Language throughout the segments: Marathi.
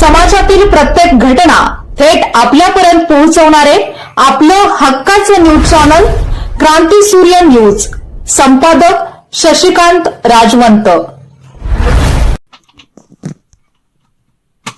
समाजातील प्रत्येक घटना थेट आपल्यापर्यंत पोहोचवणारे आपलं हक्काचं न्यूज चॅनल क्रांती सूर्य न्यूज. संपादक शशिकांत राजवंत.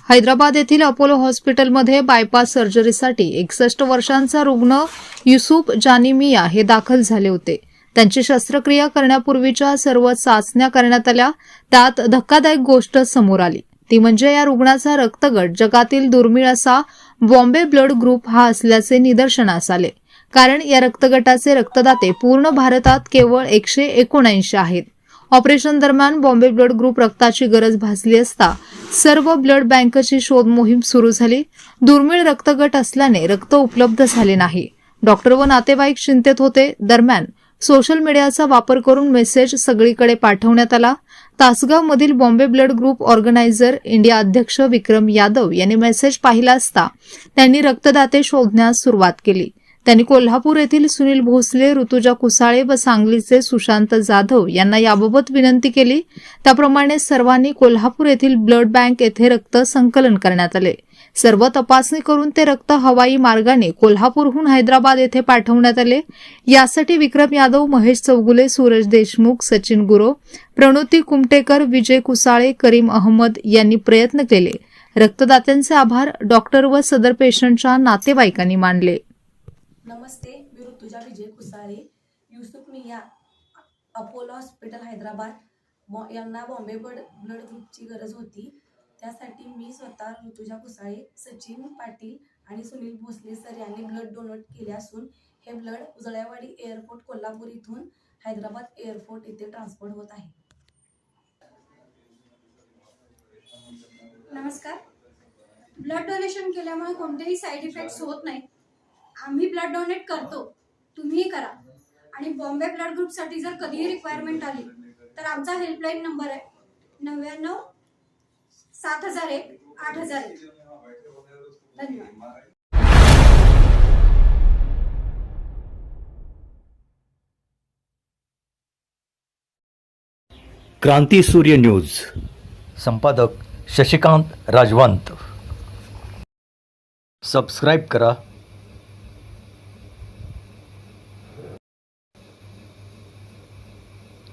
हैदराबाद येथील अपोलो हॉस्पिटलमध्ये बायपास सर्जरीसाठी एकसष्ट वर्षांचा रुग्ण युसुफ जानिमिया हे दाखल झाले होते. त्यांची शस्त्रक्रिया करण्यापूर्वीच्या सर्व चाचण्या करण्यात आल्या. त्यात धक्कादायक गोष्ट समोर आली. ती म्हणजे या रुग्णाचा रक्तगट जगातील दुर्मिळ असा बॉम्बे ब्लड ग्रुप हा असल्याचे निदर्शनास आले. कारण या रक्तगटाचे रक्तदाते पूर्ण भारतात केवळ एकशे एकोणऐंशी आहेत. ऑपरेशन दरम्यान बॉम्बे ब्लड ग्रुप रक्ताची गरज भासली असता सर्व ब्लड बँकची शोध मोहीम सुरू झाली. दुर्मिळ रक्तगट असल्याने रक्त उपलब्ध झाले नाही. डॉक्टर व नातेवाईक चिंतेत होते. दरम्यान सोशल मीडियाचा वापर करून मेसेज सगळीकडे पाठवण्यात आला. तासगावमधील Bombay blood group organiser India अध्यक्ष विक्रम यादव यांनी मेसेज पाहिला असता त्यांनी रक्तदाते शोधण्यास सुरुवात केली. त्यांनी कोल्हापूर येथील सुनील भोसले ऋतुजा कुसाळे व सांगलीचे सुशांत जाधव यांना याबाबत विनंती केली. त्याप्रमाणे सर्वांनी कोल्हापूर येथील ब्लड बँक येथे रक्त संकलन करण्यात आले. सर्व तपासणी करून ते रक्त हवाई मार्गाने कोल्हापूरहून हैदराबाद येथे पाठवण्यात आले. यासाठी विक्रम यादव महेश चौगुले सूरज देशमुख सचिन गुरो प्रणोती कुमटेकर विजय कुसाळे करीम अहमद यांनी प्रयत्न केले. रक्तदात्यांचे आभार डॉक्टर व सदर पेशंटच्या नातेवाईकांनी मानले. नमस्ते मी ऋतुजा विजय कुसारे युसुफ मिया अपोलो हॉस्पिटल हैदराबाद. बॉ यांना बॉम्बे ब्लड ब्लड ग्रुपची गरज होती. त्यासाठी मी स्वतः ऋतुजा कुसाळे सचिन पाटील आणि सुनील भोसले सर यांनी ब्लड डोनेट केले असून हे ब्लड उजळ्यावाडी एअरपोर्ट कोल्हापूर इथून हैदराबाद एअरपोर्ट येथे ट्रान्सपोर्ट होत आहे. नमस्कार. ब्लड डोनेशन केल्यामुळे कोणतेही साईड इफेक्ट्स होत नाहीत. आम्ही ब्लड डोनेट करतो. तुम्हीही करा. आणि बॉम्बे ब्लड ग्रुपसाठी जर कधीही रिक्वायरमेंट आली तर आमचा हेल्पलाईन नंबर आहे नव्याण्णव सात हजार एक आठ हजार एक. धन्यवाद. क्रांती सूर्य न्यूज. संपादक शशिकांत राजवंत. सबस्क्राईब करा.